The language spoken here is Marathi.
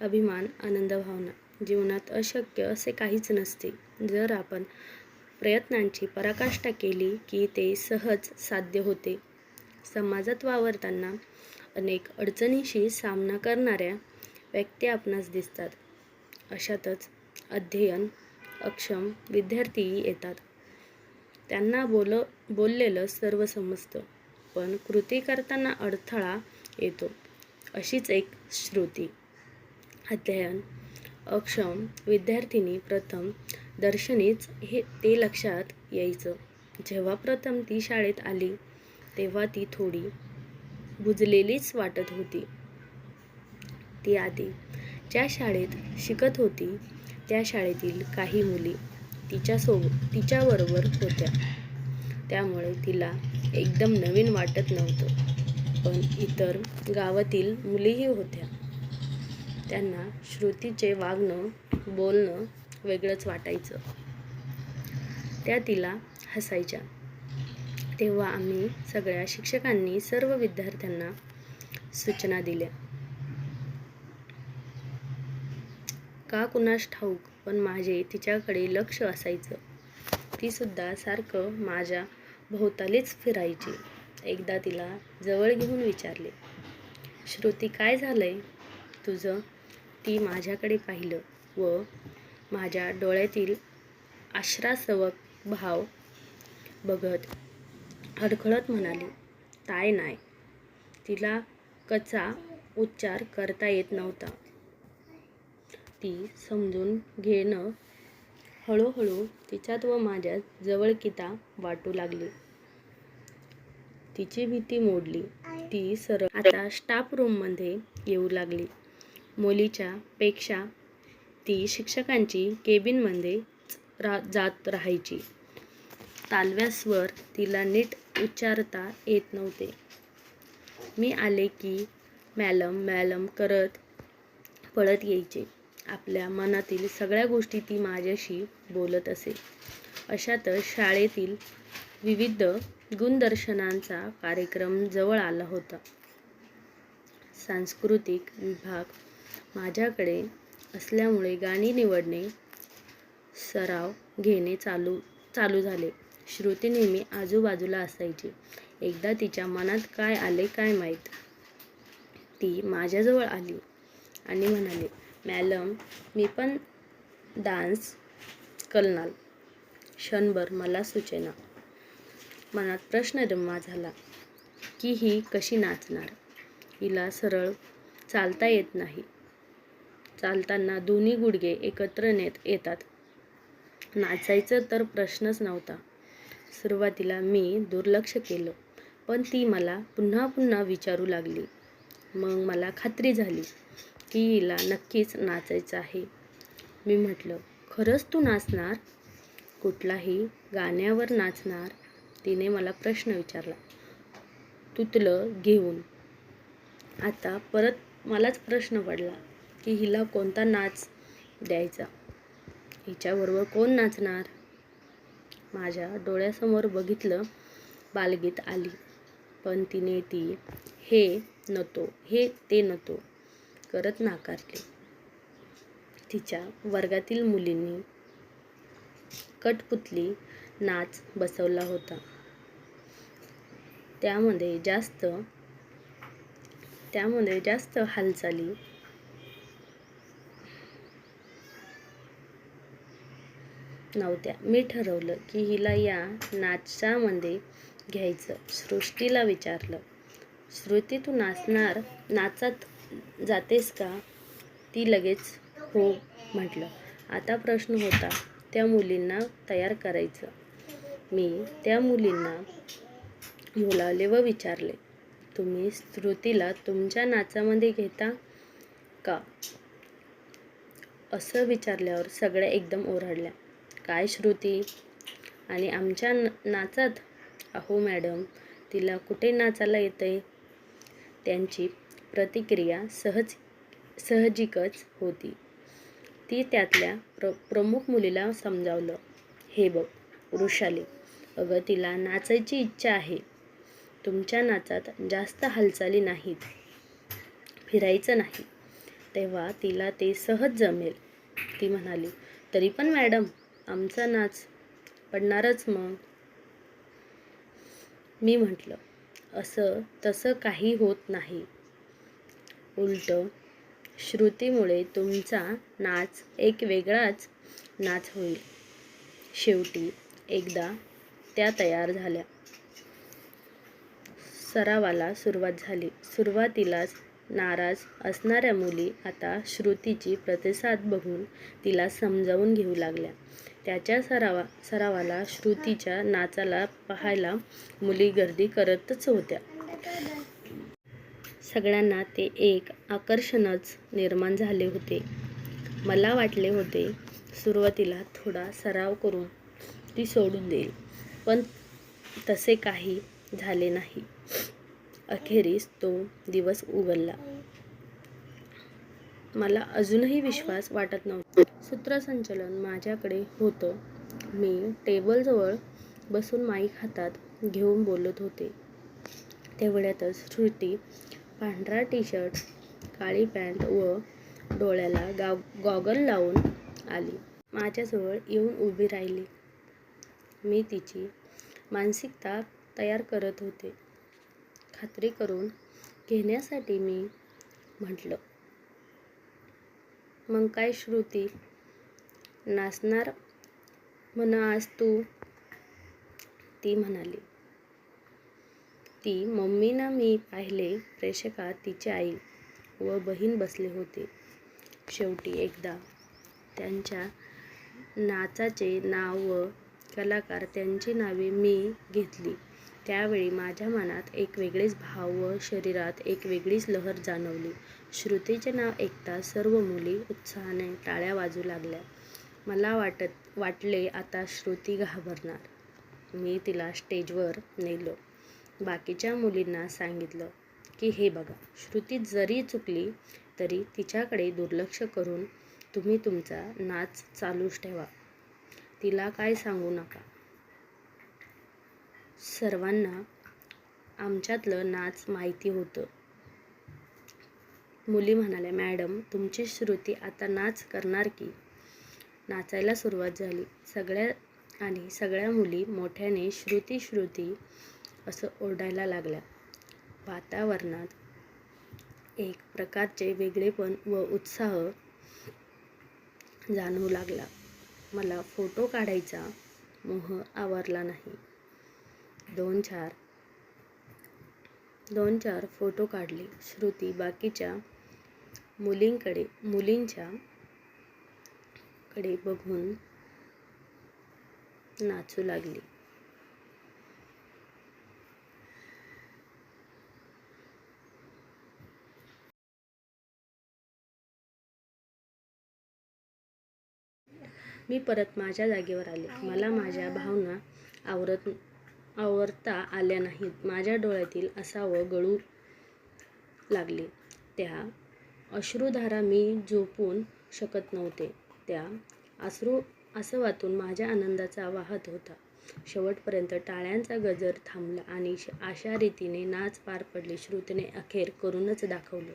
अभिमान आनंद भावना. जीवनात अशक्य असे काहीच नसते. जर आपण प्रयत्नांची पराकाष्ठा केली की ते सहज साध्य होते. समाजात वावरताना अनेक अडचणीशी सामना करणाऱ्या व्यक्ती आपणास दिसतात. अशातच अध्ययन अक्षम विद्यार्थीही येतात. त्यांना बोल बोललेलं सर्व समजतं पण कृती करताना अडथळा येतो. अशीच एक श्रुती. अध्ययन अक्षम विद्यार्थिनी प्रथम दर्शनीच हे ते लक्षात यायचं. जेव्हा प्रथम ती शाळेत आली तेव्हा ती थोडी बुजलेलीच वाटत होती. ती आधी ज्या शाळेत शिकत होती त्या शाळेतील काही मुली तिच्यासोबत तिच्याबरोबर होत्या. त्यामुळे तिला एकदम नवीन वाटत नव्हतं. पण इतर गावातील मुलीही होत्या. त्यांना श्रुतीचे वागणं बोलणं वेगळंच वाटायचं. त्या तिला हसायच्या. तेव्हा आम्ही सगळ्या शिक्षकांनी सर्व विद्यार्थ्यांना सूचना दिल्या. का कुणास ठाऊक पण माझे तिच्याकडे लक्ष असायचं. ती सुद्धा सारखं माझ्या भोवतालीच फिरायची. एकदा तिला जवळ घेऊन विचारले श्रुती काय झालंय? तुझं ती माझ्याकडे पाहिलं व माझ्या डोळ्यातील आश्रासवक भाव बघत अडखळत म्हणाली ताय नाय. तिला कचा उच्चार करता येत नव्हता. ती समजून घेणं हळूहळू तिच्यात व माझ्यात जवळकीता वाटू लागली. तिची भीती मोडली. ती सरळ आता स्टाफ रूममध्ये येऊ लागली. मुलीच्या पेक्षा ती शिक्षकांची केबिनमध्ये रा जात राहायची. तालव्यासवर तिला नीट उच्चारता येत नव्हते. मी आले की मॅलम मॅलम करत पळत यायचे. आपल्या मनातील सगळ्या गोष्टी ती माझ्याशी बोलत असे. अशातच शाळेतील विविध गुणदर्शनांचा कार्यक्रम जवळ आला होता. सांस्कृतिक विभाग माझ्याकडे असल्यामुळे गाणी निवडणे सराव घेणे चालू चालू झाले. श्रुती नेहमी आजूबाजूला असायची. एकदा तिच्या मनात काय आले काय माहीत? ती माझ्याजवळ आली आणि म्हणाली मॅलम मी पण डान्स कलनाल क्षणभर मला सुचेना. मनात प्रश्न निर्माण झाला की ही कशी नाचणार? हिला सरळ चालता येत नाही. चालताना दोन्ही गुडघे एकत्र नेत येतात. नाचायचं तर प्रश्नच नव्हता. सुरुवातीला मी दुर्लक्ष केलं पण ती मला पुन्हा पुन्हा विचारू लागली. मग मला खात्री झाली की हिला नक्कीच नाचायचं आहे. मी म्हटलं खरंच तू नाचणार? कुठलाही गाण्यावर नाचणार? तिने मला प्रश्न विचारला. तुतलं घेऊन. आता परत मलाच प्रश्न पडला. की हिला कोणता नाच द्यायचा? हिच्याबरोबर कोण नाचणार? माझ्या डोळ्यासमोर बघितलं बालगीत आली. पण तिने ती हे नतो हे ते नतो करत नाकारले. तिच्या वर्गातील मुलींनी कटपुतली नाच बसवला होता. त्यामध्ये जास्त त्यामध्ये जास्त हालचाली नव्हत्या. मी ठरवलं की हिला या नाचामध्ये घ्यायचं. सृष्टीला विचारलं श्रुती तू नाचणार? नाचत जातेस का? ती लगेच हो म्हटलं. आता प्रश्न होता त्या मुलींना तयार करायचं. मी त्या मुलींना बोलावले व विचारले तुम्ही श्रुतीला तुमच्या नाचामध्ये घेता का? असं विचारल्यावर सगळ्या एकदम ओरडल्या. काय श्रुती? आणि आमच्या नाचात? अहो मॅडम तिला कुठे नाचायला येते त्यांची प्रतिक्रिया सहज सहजिकच होती. ती त्यातल्या प्र प्रमुख मुलीला समजावलं. हे बघ वृषाली अगं तिला नाचायची इच्छा आहे. तुमच्या नाचात जास्त हालचाली नाहीत. फिरायचं नाही. तेव्हा तिला ते सहज जमेल. ती म्हणाली तरी पण मॅडम आमचा नाच पडणारच मग. मी म्हटलं असं तसं काही होत नाही. उलट श्रुतीमुळे तुमचा नाच एक वेगळाच नाच होईल. शेवटी एकदा त्या तयार झाल्या. सरावाला सुरुवात झाली. सुरुवातीलाच नाराज असणाऱ्या मुली आता श्रुतीची प्रतिसाद बघून तिला समजावून घेऊ लागल्या. त्याच्या सरावा सरावाला श्रुतीच्या नाचाला पाहायला मुली गर्दी करतच होत्या. सगळ्यांना ते एक आकर्षणच निर्माण झाले होते. मला वाटले होते सुरुवातीला थोडा सराव करून ती सोडून देईल पण तसे काही झाले नाही. अखेरीस तो दिवस उघडला मला अजूनही विश्वास वाटत नव्हता. सूत्रसंचलन माझ्याकडे होतं. मी टेबलजवळ बसून माईक हातात घेऊन बोलत होते. तेवढ्यातच श्रुती पांढरा टी शर्ट काळी पॅन्ट व डोळ्याला गाव गॉगल लावून आली. माझ्याजवळ येऊन उभी राहिली. मी तिची मानसिकता तयार करत होते. खात्री करून घेण्यासाठी मी म्हटलं. मग काय श्रुती? नाचणार? म्हण आज तू? ती म्हणाली. ती मम्मीनं मी पाहिले प्रेक्षकात तिची आई व बहीण बसले होते. शेवटी एकदा त्यांच्या नाचाचे नाव व कलाकार त्यांची नावे मी घेतली. त्यावेळी माझ्या मनात एक वेगळेच भाव व शरीरात एक वेगळीच लहर जाणवली. श्रुतीचे नाव ऐकता सर्व मुली उत्साहाने टाळ्या वाजू लागल्या. मला वाटत वाटले आता श्रुती घाबरणार. मी तिला स्टेजवर नेलो. बाकीच्या मुलींना सांगितलं की हे बघा श्रुती जरी चुकली तरी तिच्याकडे दुर्लक्ष करून तुम्ही तुमचा नाच चालूच ठेवा. तिला काय सांगू नका. सर्वांना आमच्यातलं नाच माहिती होतं. मुली म्हणाल्या मॅडम तुमची श्रुती आता नाच करणार की? नाचायला सुरुवात झाली. सगळ्या आणि सगळ्या मुली मोठ्याने श्रुती श्रुती असं ओरडायला लागल्या. वातावरणात एक प्रकारचे वेगळेपण व उत्साह जाणवू लागला. मला फोटो काढायचा मोह आवरला नाही. दोन चार दोन चार फोटो काढले. श्रुती बाकीच्या मुलींकडे मुलींच्या कडे बघून नाचू लागली. मी परत माझ्या जागेवर आले. मला माझ्या भावना आवरत आवरता आल्या नाहीत. माझ्या डोळ्यातील असावं गळू लागले. त्या अश्रुधारा मी झोपून शकत नव्हते. त्या अश्रू आसवातून माझ्या आनंदाचा वाहत होता. शेवटपर्यंत टाळ्यांचा गजर थांबला आणि श- अशा रीतीने नाच पार पडले. श्रुतीने अखेर करूनच दाखवलं.